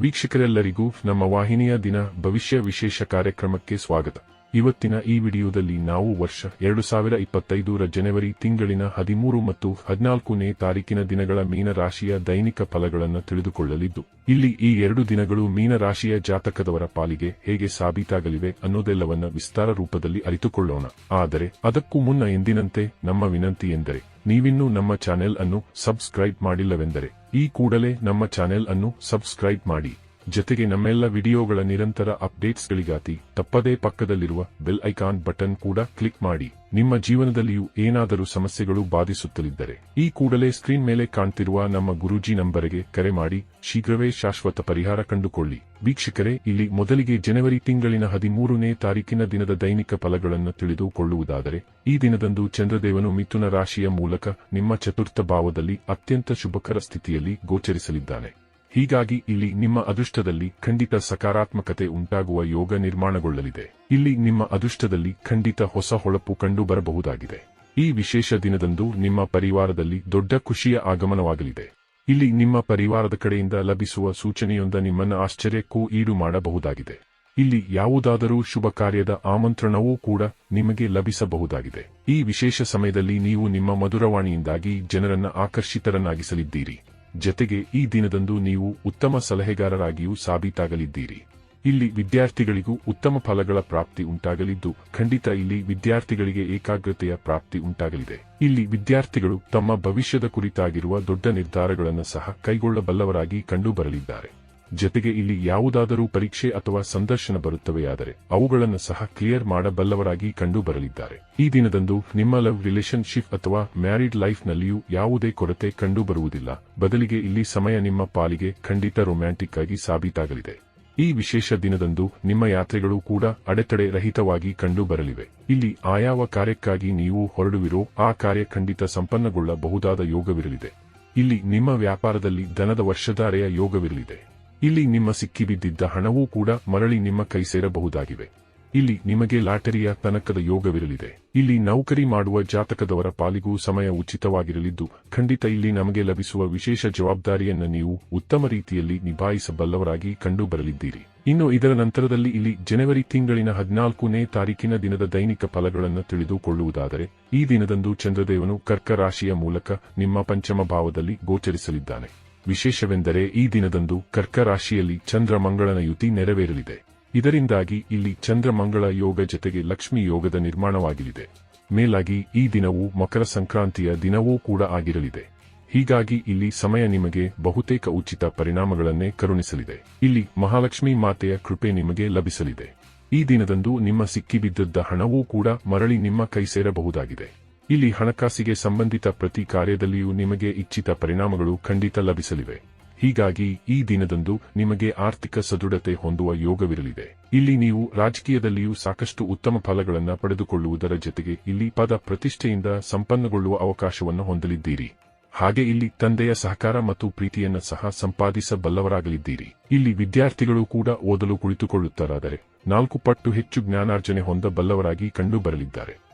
ವೀಕ್ಷಕರೆಲ್ಲರಿಗೂ ನಮ್ಮ ವಾಹಿನಿಯ ದಿನ ಭವಿಷ್ಯ ವಿಶೇಷ ಕಾರ್ಯಕ್ರಮಕ್ಕೆ ಸ್ವಾಗತ. ಇವತ್ತಿನ ಈ ವಿಡಿಯೋದಲ್ಲಿ ನಾವು ವರ್ಷ ಎರಡು ಸಾವಿರ ಇಪ್ಪತ್ತೈದರ ಜನವರಿ ತಿಂಗಳಿನ ಹದಿಮೂರು ಮತ್ತು ಹದಿನಾಲ್ಕನೇ ತಾರೀಕಿನ ದಿನಗಳ ಮೀನರಾಶಿಯ ದೈನಿಕ ಫಲಗಳನ್ನು ತಿಳಿದುಕೊಳ್ಳಲಿದ್ದು, ಇಲ್ಲಿ ಈ ಎರಡು ದಿನಗಳು ಮೀನರಾಶಿಯ ಜಾತಕದವರ ಪಾಲಿಗೆ ಹೇಗೆ ಸಾಬೀತಾಗಲಿವೆ ಅನ್ನೋದೆಲ್ಲವನ್ನ ವಿಸ್ತಾರ ರೂಪದಲ್ಲಿ ಅರಿತುಕೊಳ್ಳೋಣ. ಆದರೆ ಅದಕ್ಕೂ ಮುನ್ನ ಎಂದಿನಂತೆ ನಮ್ಮ ವಿನಂತಿ ಎಂದರೆ, ನೀವಿನ್ನೂ ನಮ್ಮ ಚಾನೆಲ್ ಅನ್ನು ಸಬ್ಸ್ಕ್ರೈಬ್ ಮಾಡಿಲ್ಲವೆಂದರೆ, ಈ ಕೂಡಲೇ ನಮ್ಮ ಚಾನೆಲ್ ಅನ್ನು ಸಬ್ಸ್ಕ್ರೈಬ್ ಮಾಡಿ. ಜೊತೆಗೆ ನಮ್ಮೆಲ್ಲ ವಿಡಿಯೋಗಳ ನಿರಂತರ ಅಪ್ಡೇಟ್ಸ್ಗಳಿಗಾಗಿ ತಪ್ಪದೇ ಪಕ್ಕದಲ್ಲಿರುವ ಬೆಲ್ ಐಕಾನ್ ಬಟನ್ ಕೂಡ ಕ್ಲಿಕ್ ಮಾಡಿ. ನಿಮ್ಮ ಜೀವನದಲ್ಲಿಯೂ ಏನಾದರೂ ಸಮಸ್ಯೆಗಳು ಬಾಧಿಸುತ್ತಲಿದ್ದರೆ ಈ ಕೂಡಲೇ ಸ್ಕ್ರೀನ್ ಮೇಲೆ ಕಾಣ್ತಿರುವ ನಮ್ಮ ಗುರೂಜಿ ನಂಬರಿಗೆ ಕರೆ ಮಾಡಿ. ಶೀಘ್ರವೇ ಶಾಶ್ವತ ಪರಿಹಾರ ಕಂಡುಕೊಳ್ಳಿ. ವೀಕ್ಷಕರೇ, ಇಲ್ಲಿ ಮೊದಲಿಗೆ ಜನವರಿ ತಿಂಗಳಿನ ಹದಿಮೂರನೇ ತಾರೀಕಿನ ದಿನದ ದೈನಿಕ ಫಲಗಳನ್ನು ತಿಳಿದುಕೊಳ್ಳುವುದಾದರೆ, ಈ ದಿನದಂದು ಚಂದ್ರದೇವನು ಮಿಥುನ ರಾಶಿಯ ಮೂಲಕ ನಿಮ್ಮ ಚತುರ್ಥ ಭಾವದಲ್ಲಿ ಅತ್ಯಂತ ಶುಭಕರ ಸ್ಥಿತಿಯಲ್ಲಿ ಗೋಚರಿಸಲಿದ್ದಾನೆ. ಹೀಗಾಗಿ ಇಲ್ಲಿ ನಿಮ್ಮ ಅದೃಷ್ಟದಲ್ಲಿ ಖಂಡಿತ ಸಕಾರಾತ್ಮಕತೆ ಉಂಟಾಗುವ ಯೋಗ ನಿರ್ಮಾಣಗೊಳ್ಳಲಿದೆ. ಇಲ್ಲಿ ನಿಮ್ಮ ಅದೃಷ್ಟದಲ್ಲಿ ಖಂಡಿತ ಹೊಸ ಹೊಳಪು ಕಂಡುಬರಬಹುದಾಗಿದೆ. ಈ ವಿಶೇಷ ದಿನದಂದು ನಿಮ್ಮ ಪರಿವಾರದಲ್ಲಿ ದೊಡ್ಡ ಖುಷಿಯ ಆಗಮನವಾಗಲಿದೆ. ಇಲ್ಲಿ ನಿಮ್ಮ ಪರಿವಾರದ ಕಡೆಯಿಂದ ಲಭಿಸುವ ಸೂಚನೆಯೊಂದ ನಿಮ್ಮನ್ನು ಆಶ್ಚರ್ಯಕ್ಕೂ ಈಡು ಮಾಡಬಹುದಾಗಿದೆ. ಇಲ್ಲಿ ಯಾವುದಾದರೂ ಶುಭ ಕಾರ್ಯದ ಆಮಂತ್ರಣವೂ ಕೂಡ ನಿಮಗೆ ಲಭಿಸಬಹುದಾಗಿದೆ. ಈ ವಿಶೇಷ ಸಮಯದಲ್ಲಿ ನೀವು ನಿಮ್ಮ ಮಧುರವಾಣಿಯಿಂದಾಗಿ ಜನರನ್ನ ಆಕರ್ಷಿತರನ್ನಾಗಿಸಲಿದ್ದೀರಿ. ಜತೆಗೆ ಈ ದಿನದಂದು ನೀವು ಉತ್ತಮ ಸಲಹೆಗಾರರಾಗಿಯೂ ಸಾಬೀತಾಗಲಿದ್ದೀರಿ. ಇಲ್ಲಿ ವಿದ್ಯಾರ್ಥಿಗಳಿಗೂ ಉತ್ತಮ ಫಲಗಳ ಪ್ರಾಪ್ತಿ ಉಂಟಾಗಲಿದ್ದು, ಖಂಡಿತ ಇಲ್ಲಿ ವಿದ್ಯಾರ್ಥಿಗಳಿಗೆ ಏಕಾಗ್ರತೆಯ ಪ್ರಾಪ್ತಿ ಉಂಟಾಗಲಿದೆ. ಇಲ್ಲಿ ವಿದ್ಯಾರ್ಥಿಗಳು ತಮ್ಮ ಭವಿಷ್ಯದ ಕುರಿತಾಗಿರುವ ದೊಡ್ಡ ನಿರ್ಧಾರಗಳನ್ನು ಸಹ ಕೈಗೊಳ್ಳಬಲ್ಲವರಾಗಿ ಕಂಡುಬರಲಿದ್ದಾರೆ. ಜತೆಗೆ ಇಲ್ಲಿ ಯಾವುದಾದರೂ ಪರೀಕ್ಷೆ ಅಥವಾ ಸಂದರ್ಶನ ಬರುತ್ತವೆಯಾದರೆ ಅವುಗಳನ್ನು ಸಹ ಕ್ಲಿಯರ್ ಮಾಡಬಲ್ಲವರಾಗಿ ಕಂಡು ಬರಲಿದ್ದಾರೆ ಈ ದಿನದಂದು ನಿಮ್ಮ ಲವ್ ರಿಲೇಶನ್ಶಿಪ್ ಅಥವಾ ಮ್ಯಾರಿಡ್ ಲೈಫ್ನಲ್ಲಿಯೂ ಯಾವುದೇ ಕೊರತೆ ಕಂಡುಬರುವುದಿಲ್ಲ. ಬದಲಿಗೆ ಇಲ್ಲಿ ಸಮಯ ನಿಮ್ಮ ಪಾಲಿಗೆ ಖಂಡಿತ ರೊಮ್ಯಾಂಟಿಕ್ ಆಗಿ ಸಾಬೀತಾಗಲಿದೆ. ಈ ವಿಶೇಷ ದಿನದಂದು ನಿಮ್ಮ ಯಾತ್ರೆಗಳು ಕೂಡ ಅಡೆತಡೆ ರಹಿತವಾಗಿ ಕಂಡುಬರಲಿವೆ. ಇಲ್ಲಿ ಆಯಾವ ಕಾರ್ಯಕ್ಕಾಗಿ ನೀವು ಹೊರಡುವಿರೋ ಆ ಕಾರ್ಯ ಖಂಡಿತ ಸಂಪನ್ನಗೊಳ್ಳಬಹುದಾದ ಯೋಗವಿರಲಿದೆ. ಇಲ್ಲಿ ನಿಮ್ಮ ವ್ಯಾಪಾರದಲ್ಲಿ ಧನದ ವರ್ಷಧಾರೆಯ ಯೋಗವಿರಲಿದೆ. ಇಲ್ಲಿ ನಿಮ್ಮ ಸಿಕ್ಕಿಬಿದ್ದಿದ್ದ ಹಣವೂ ಕೂಡ ಮರಳಿ ನಿಮ್ಮ ಕೈ ಸೇರಬಹುದಾಗಿವೆ. ಇಲ್ಲಿ ನಿಮಗೆ ಲಾಟರಿಯ ತನಕದ ಯೋಗವಿರಲಿದೆ. ಇಲ್ಲಿ ನೌಕರಿ ಮಾಡುವ ಜಾತಕದವರ ಪಾಲಿಗೂ ಸಮಯ ಉಚಿತವಾಗಿರಲಿದ್ದು, ಖಂಡಿತ ಇಲ್ಲಿ ನಮಗೆ ಲಭಿಸುವ ವಿಶೇಷ ಜವಾಬ್ದಾರಿಯನ್ನು ನೀವು ಉತ್ತಮ ರೀತಿಯಲ್ಲಿ ನಿಭಾಯಿಸಬಲ್ಲವರಾಗಿ ಕಂಡುಬರಲಿದ್ದೀರಿ. ಇನ್ನು ಇದರ ನಂತರದಲ್ಲಿ ಇಲ್ಲಿ ಜನವರಿ ತಿಂಗಳಿನ ಹದಿನಾಲ್ಕನೇ ತಾರೀಕಿನ ದಿನದ ದೈನಿಕ ಫಲಗಳನ್ನು ತಿಳಿದುಕೊಳ್ಳುವುದಾದರೆ, ಈ ದಿನದಂದು ಚಂದ್ರದೇವನು ಕರ್ಕ ರಾಶಿಯ ಮೂಲಕ ನಿಮ್ಮ ಪಂಚಮ ಭಾವದಲ್ಲಿ ಗೋಚರಿಸಲಿದ್ದಾನೆ. ವಿಶೇಷವೆಂದರೆ ಈ ದಿನದಂದು ಕರ್ಕ ರಾಶಿಯಲ್ಲಿ ಚಂದ್ರ ಮಂಗಳನ ಯುತಿ ನೆರವೇರಲಿದೆ. ಇದರಿಂದಾಗಿ ಇಲ್ಲಿ ಚಂದ್ರಮಂಗಳ ಯೋಗ ಜತೆಗೆ ಲಕ್ಷ್ಮಿ ಯೋಗದ ನಿರ್ಮಾಣವಾಗಲಿದೆ. ಮೇಲಾಗಿ ಈ ದಿನವು ಮಕರ ಸಂಕ್ರಾಂತಿಯ ದಿನವೂ ಕೂಡ ಆಗಿರಲಿದೆ. ಹೀಗಾಗಿ ಇಲ್ಲಿ ಸಮಯ ನಿಮಗೆ ಬಹುತೇಕ ಉಚಿತ ಪರಿಣಾಮಗಳನ್ನೇ ಕರುಣಿಸಲಿದೆ. ಇಲ್ಲಿ ಮಹಾಲಕ್ಷ್ಮಿ ಮಾತೆಯ ಕೃಪೆ ನಿಮಗೆ ಲಭಿಸಲಿದೆ. ಈ ದಿನದಂದು ನಿಮ್ಮ ಸಿಕ್ಕಿಬಿದ್ದದ್ದ ಹಣವೂ ಕೂಡ ಮರಳಿ ನಿಮ್ಮ ಕೈ ಸೇರಬಹುದಾಗಿದೆ. ಇಲ್ಲಿ ಹಣಕಾಸಿಗೆ ಸಂಬಂಧಿತ ಪ್ರತಿ ಕಾರ್ಯದಲ್ಲಿಯೂ ನಿಮಗೆ ಇಚ್ಛಿತ ಪರಿಣಾಮಗಳು ಖಂಡಿತ ಲಭಿಸಲಿವೆ. ಹೀಗಾಗಿ ಈ ದಿನದಂದು ನಿಮಗೆ ಆರ್ಥಿಕ ಸದೃಢತೆ ಹೊಂದುವ ಯೋಗವಿರಲಿದೆ. ಇಲ್ಲಿ ನೀವು ರಾಜಕೀಯದಲ್ಲಿಯೂ ಸಾಕಷ್ಟು ಉತ್ತಮ ಫಲಗಳನ್ನು ಪಡೆದುಕೊಳ್ಳುವುದರ ಜೊತೆಗೆ ಇಲ್ಲಿ ಪದ ಪ್ರತಿಷ್ಠೆಯಿಂದ ಸಂಪನ್ನಗೊಳ್ಳುವ ಅವಕಾಶವನ್ನು ಹೊಂದಲಿದ್ದೀರಿ. ಹಾಗೆ ಇಲ್ಲಿ ತಂದೆಯ ಸಹಕಾರ ಮತ್ತು ಪ್ರೀತಿಯನ್ನು ಸಹ ಸಂಪಾದಿಸಬಲ್ಲವರಾಗಲಿದ್ದೀರಿ. ಇಲ್ಲಿ ವಿದ್ಯಾರ್ಥಿಗಳು ಕೂಡ ಓದಲು ಕುಳಿತುಕೊಳ್ಳುತ್ತಾರಾದರೆ ನಾಲ್ಕು ಪಟ್ಟು ಹೆಚ್ಚು ಜ್ಞಾನಾರ್ಜನೆ ಹೊಂದಬಲ್ಲವರಾಗಿ ಕಂಡುಬರಲಿದ್ದಾರೆ.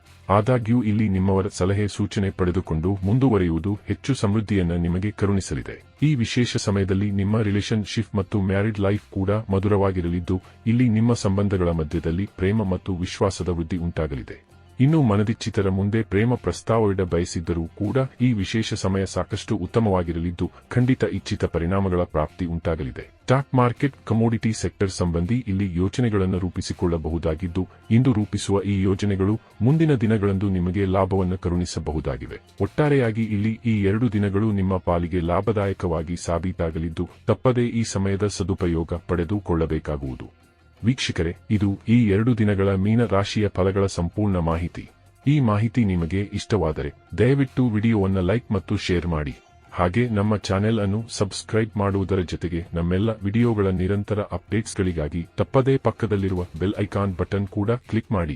ಆದಾಗ್ಯೂ ಇಲ್ಲಿ ನಿಮ್ಮವರ ಸಲಹೆ ಸೂಚನೆ ಪಡೆದುಕೊಂಡು ಮುಂದುವರಿಯುವುದು ಹೆಚ್ಚು ಸಮೃದ್ಧಿಯನ್ನು ನಿಮಗೆ ಕರುಣಿಸಲಿದೆ. ಈ ವಿಶೇಷ ಸಮಯದಲ್ಲಿ ನಿಮ್ಮ ರಿಲೇಶನ್ಶಿಪ್ ಮತ್ತು ಮ್ಯಾರಿಡ್ ಲೈಫ್ ಕೂಡ ಮಧುರವಾಗಿರಲಿದ್ದು, ಇಲ್ಲಿ ನಿಮ್ಮ ಸಂಬಂಧಗಳ ಮಧ್ಯದಲ್ಲಿ ಪ್ರೇಮ ಮತ್ತು ವಿಶ್ವಾಸದ ವೃದ್ಧಿ ಉಂಟಾಗಲಿದೆ. ಇನ್ನು ಮನದಿಚ್ಚಿತರ ಮುಂದೆ ಪ್ರೇಮ ಪ್ರಸ್ತಾವವಿಡ ಬಯಸಿದ್ದರೂ ಕೂಡ ಈ ವಿಶೇಷ ಸಮಯ ಸಾಕಷ್ಟು ಉತ್ತಮವಾಗಿರಲಿದ್ದು, ಖಂಡಿತ ಇಚ್ಛಿತ ಪರಿಣಾಮಗಳ ಪ್ರಾಪ್ತಿ ಉಂಟಾಗಲಿದೆ. ಸ್ಟಾಕ್ ಮಾರ್ಕೆಟ್, ಕಮೋಡಿಟಿ ಸೆಕ್ಟರ್ ಸಂಬಂಧಿ ಇಲ್ಲಿ ಯೋಜನೆಗಳನ್ನು ರೂಪಿಸಿಕೊಳ್ಳಬಹುದಾಗಿದ್ದು, ಇಂದು ರೂಪಿಸುವ ಈ ಯೋಜನೆಗಳು ಮುಂದಿನ ದಿನಗಳಂದು ನಿಮಗೆ ಲಾಭವನ್ನು ಕರುಣಿಸಬಹುದಾಗಿವೆ. ಒಟ್ಟಾರೆಯಾಗಿ ಇಲ್ಲಿ ಈ ಎರಡು ದಿನಗಳು ನಿಮ್ಮ ಪಾಲಿಗೆ ಲಾಭದಾಯಕವಾಗಿ ಸಾಬೀತಾಗಲಿದ್ದು, ತಪ್ಪದೇ ಈ ಸಮಯದ ಸದುಪಯೋಗ ಪಡೆದುಕೊಳ್ಳಬೇಕಾಗುವುದು. ವೀಕ್ಷಕರೇ, ಇದು ಈ ಎರಡು ದಿನಗಳ ಮೀನ ರಾಶಿಯ ಫಲಗಳ ಸಂಪೂರ್ಣ ಮಾಹಿತಿ. ಈ ಮಾಹಿತಿ ನಿಮಗೆ ಇಷ್ಟವಾದರೆ, ದಯವಿಟ್ಟು ವಿಡಿಯೋವನ್ನು ಲೈಕ್ ಮತ್ತು ಶೇರ್ ಮಾಡಿ. ಹಾಗೆ ನಮ್ಮ ಚಾನೆಲ್ ಅನ್ನು ಸಬ್ಸ್ಕ್ರೈಬ್ ಮಾಡುವುದರ ಜೊತೆಗೆ ನಮ್ಮೆಲ್ಲ ವಿಡಿಯೋಗಳ ನಿರಂತರ ಅಪ್ಡೇಟ್ಸ್ಗಳಿಗಾಗಿ ತಪ್ಪದೇ ಪಕ್ಕದಲ್ಲಿರುವ ಬೆಲ್ ಐಕಾನ್ ಬಟನ್ ಕೂಡ ಕ್ಲಿಕ್ ಮಾಡಿ.